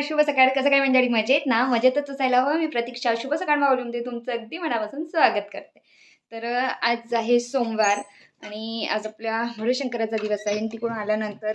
सकाळ शुभ सकाळ. कसं काय मंडळी? मजेत ना? मजेतच असायला हवं. मी प्रतीक्षा शुभ सकाळ मावलीमध्ये तुमचं अगदी मनापासून स्वागत करते. तर आज आहे सोमवार आणि आज आपल्या भोळेशंकराचा दिवस आहे. आणि तिकडून आल्यानंतर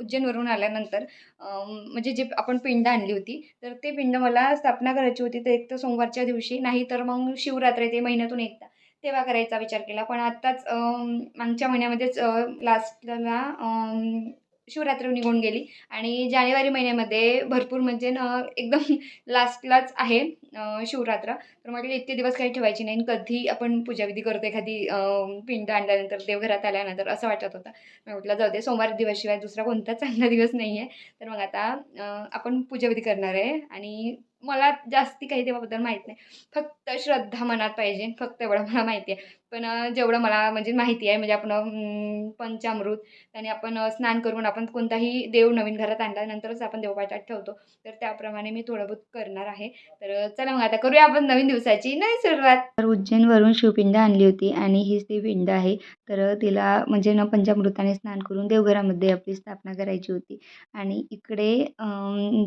उज्जैनवरून आल्यानंतर म्हणजे जे आपण पिंड आणली होती तर ते पिंड मला स्थापना करायची होती. तर एक तर सोमवारच्या दिवशी नाही तर मग शिवरात्र ते महिन्यातून एकदा तेव्हा करायचा विचार केला. पण आत्ताच मागच्या महिन्यामध्येच लास्टला शिवरात्र निघून गेली. आणि जानेवारी महिन्यामध्ये भरपूर म्हणजे न एकदम लास्टलाच आहे शिवरात्र. तर म्हटलं इतके दिवस काही ठेवायची नाही. आणि कधी आपण पूजाविधी करतो एखादी पिंड आणल्यानंतर देवघरात आल्यानंतर असं वाटत होतं. मी म्हटलं जाऊ दे सोमवार दिवसशिवाय दुसरा कोणता चांगला दिवस नाही आहे. तर मग आता आपण पूजाविधी करणार आहे. आणि मला जास्ती काही देवाबद्दल माहीत नाही. फक्त श्रद्धा मनात पाहिजे. फक्त एवढं मला माहिती आहे. पण जेवढं मला म्हणजे माहिती आहे म्हणजे आपण पंचामृत आणि आपण स्नान करून आपण कोणताही देव नवीन घरात आणला नंतरच आपण देवपाठात ठेवतो. तर त्याप्रमाणे मी थोडं बहुत करणार आहे. तर चला मग आता करूया आपण नवीन दिवसाची नाही सुरुवात? तर उज्जैनवरून शिवपिंड आणली होती आणि हीच ती पिंड आहे. तर तिला म्हणजे न पंचामृताने स्नान करून देवघरामध्ये आपली स्थापना करायची होती. आणि इकडे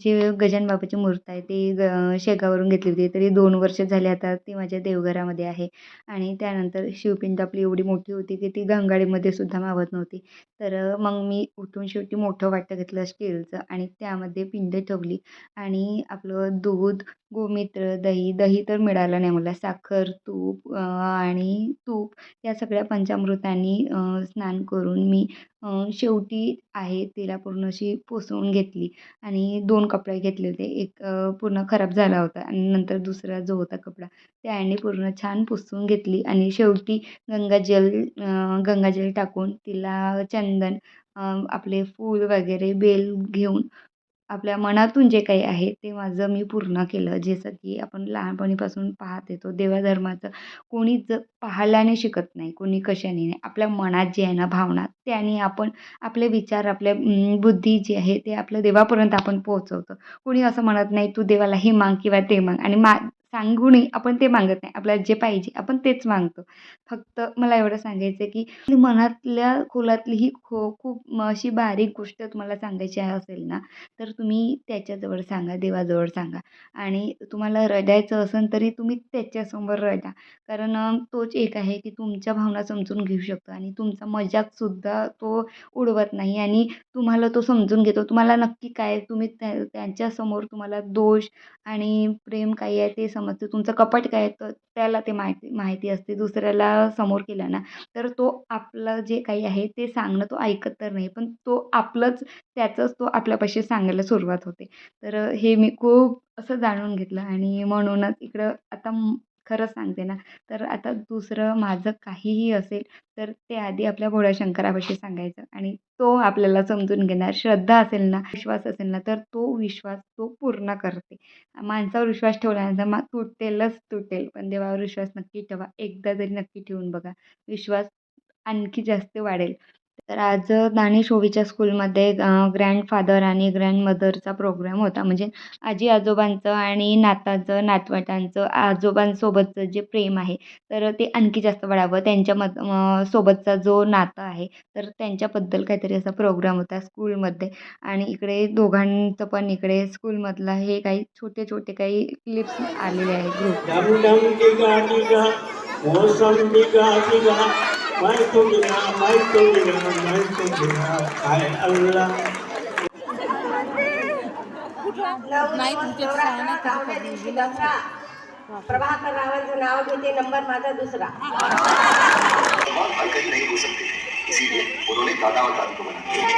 जे गजान बाबाची मूर्त आहे ती ग शेगावरून घेतली होती. तरी दोन वर्ष झाली आता ती माझ्या देवघरामध्ये आहे. आणि त्यानंतर शिवपिंड आपली एवढी मोठी होती की ती गंगाळीमध्ये सुद्धा मावत नव्हती. तर मग मी उठून शेवटी मोठं वाटं घेतलं स्टीलचं आणि त्यामध्ये पिंड ठेवली. आणि आपलं दूध गोमित्र दही दही तर मिळालं नाही मला. साखर तूप आणि तूप या सगळ्या पंचामृतांनी स्नान करून मी शेवटी आहे तिला पूर्ण अशी पुसून घेतली आणि दोन कपडे घेतले होते. एक पूर्ण खराब झाला होता आणि नंतर दुसरा जो होता कपडा त्याने पूर्ण छान पुसून घेतली आणि शेवटी गंगाजल गंगाजल टाकून तिला चंदन आपले फूल वगैरे बेल घेऊन आपल्या मनातून जे काही आहे ते माझं मी पूर्ण केलं. जसं की आपण लहानपणीपासून पाहत येतो देवाधर्माचं कोणी ज पाहल्याने शिकत नाही कोणी कशाने नाही. आपल्या मनात जे आहे ना भावना त्याने आपण आपले विचार आपल्या बुद्धी जी आहे ते आपल्या देवापर्यंत आपण पोहोचवतो. कोणी असं म्हणत नाही तू देवाला हे माग किंवा ते माग. आणि मा सांगूनही आपण ते मागत नाही. आपल्याला जे पाहिजे आपण तेच मागतो. फक्त मला एवढं सांगायचं आहे की मनातल्या खोलातली ही खो खूप अशी बारीक गोष्ट तुम्हाला सांगायची असेल ना तर तुम्ही त्याच्याजवळ सांगा देवाजवळ सांगा. आणि तुम्हाला रडायचं असेल तरी तुम्ही त्याच्यासमोर रडा. कारण तोच एक आहे की तुमच्या भावना समजून घेऊ शकतो आणि तुमचा मजाकसुद्धा तो उडवत नाही आणि तुम्हाला तो समजून घेतो. तुम्हाला नक्की काय तुम्ही त्या त्यांच्यासमोर तुम्हाला दोष आणि प्रेम काही आहे ते समजते तुमचं कपट काय आहे तर त्याला ते माहिती माहिती असते. दुसऱ्याला समोर केलं ना तर तो आपलं जे काही आहे ते सांगणं तो ऐकत तर नाही. पण तो आपलंच त्याचंच तो आपल्यापाशी सांगायला सुरुवात होते. तर हे मी खूप असं जाणून घेतलं आणि म्हणूनच इकडं आता खरं सांगते ना तर आता दुसरं माझं काहीही असेल तर ते आधी आपल्या भोळ्या शंकरापाशी सांगायचं आणि तो आपल्याला समजून घेणार. श्रद्धा असेल ना विश्वास असेल ना तर तो विश्वास तो पूर्ण करते. माणसावर विश्वास ठेवल्यानंतर मा तुटेलच तुटेल पण देवावर विश्वास नक्की ठेवा. एकदा तरी नक्की ठेवून बघा विश्वास आणखी जास्त वाढेल. तर आज दानिश ओवीच्या स्कूलमध्ये ग्रँडफादर आणि ग्रँडमदरचा प्रोग्राम होता. म्हणजे आजी आजोबांचं आणि नाताचं नातवटांचं आजोबांसोबतचं जे प्रेम आहे तर ते आणखी जास्त वाढावं. त्यांच्यामध अं, सोबतचा जो नातं आहे तर त्यांच्याबद्दल काहीतरी असा प्रोग्राम होता स्कूलमध्ये. आणि इकडे दोघांचं पण इकडे स्कूलमधला हे काही छोटे छोटे काही क्लिप्स आलेले आहेत ग्रुप डम डम डिगा डिगा मौसम डिगा डिगा मैं तो डिगा मैं तो डिगा मैं तो डिगा हाय अल्लाह नाही तुमच्या शाळेने प्रभाकर रावलचं नाव घेते नंबर माझा दुसरा. बात हर कहीं नहीं हो सकती इसीलिए उन्होंने दादा और दादी को बनाया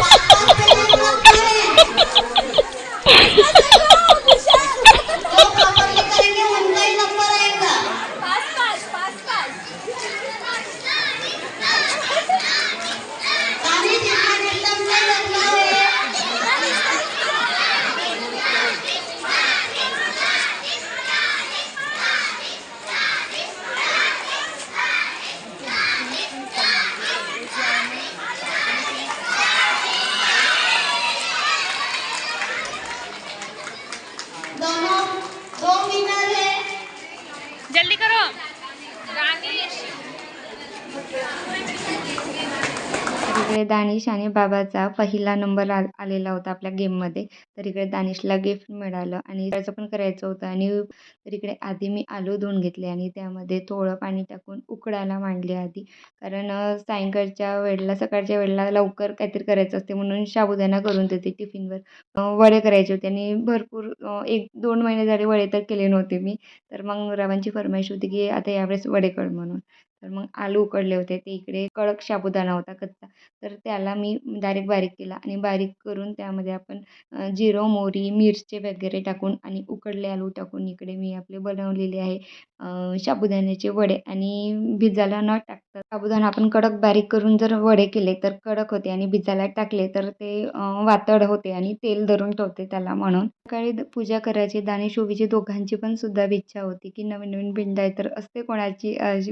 大力士。इकडे दानिश आणि बाबाचा पहिला नंबर आ आलेला होता आपल्या गेममध्ये तर इकडे दानिशला गिफ्ट मिळालं आणि त्याचं पण करायचं होतं. आणि तर इकडे आधी मी आलू धुवून घेतले आणि त्यामध्ये थोडं पाणी टाकून उकडायला मांडले आधी. कारण सायंकाळच्या वेळेला सकाळच्या वेळेला लवकर काहीतरी करायचं असते म्हणून साबुदाणा करून देते टिफिनवर. वडे करायचे होते आणि भरपूर एक दोन महिने झाले वडे तर केले नव्हते मी. तर मग रावांची फरमाईश होती की आता यावेळेस वडे कर म्हणून. तर मग आलू उकडले होते. ते इकडे कडक साबुदाणा होता कच्चा. तर त्याला मी डायरेक्ट बारीक केला आणि बारीक करून त्यामध्ये आपण जिरो जिरं मोहरी मिरची वगैरे टाकून आणि उकडले आलू टाकून इकडे मी आपले बनवलेले आहे साबुदाण्याचे वडे. आणि भिजायला न टाकता साबुदाणा आपण कडक बारीक करून जर वडे केले तर कडक होते आणि भिजायला टाकले तर ते वातड होते आणि तेल धरून ठेवते त्याला म्हणून. सकाळी पूजा करायची दाणे ओवीची दोघांची पण सुद्धा इच्छा होती की नवीन नवीन पिंड आहे तर असते कोणाची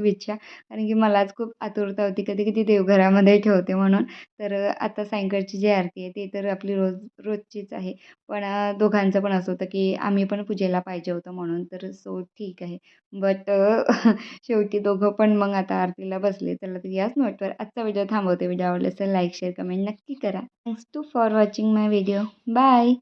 इच्छा. कारण की मलाच खूप आतुरता होती. कधी कधी देवघरामध्ये ठेवते म्हणून. तर आता सायंकाळची जी आरती आहे ती तर आपली रोज रोजचीच आहे. पण दोघांचं पण असं होतं की आम्ही पण पूजेला पाहिजे होतं म्हणून. तर सो ठीक आहे. बट शेवटी दोघं पण मग आता आरतीला बसले. चला तर याच नोटवर आजचा व्हिडिओ थांबवते. व्हिडिओ आवडला असेल लाईक शेअर कमेंट नक्की करा. Thanks to for watching my video bye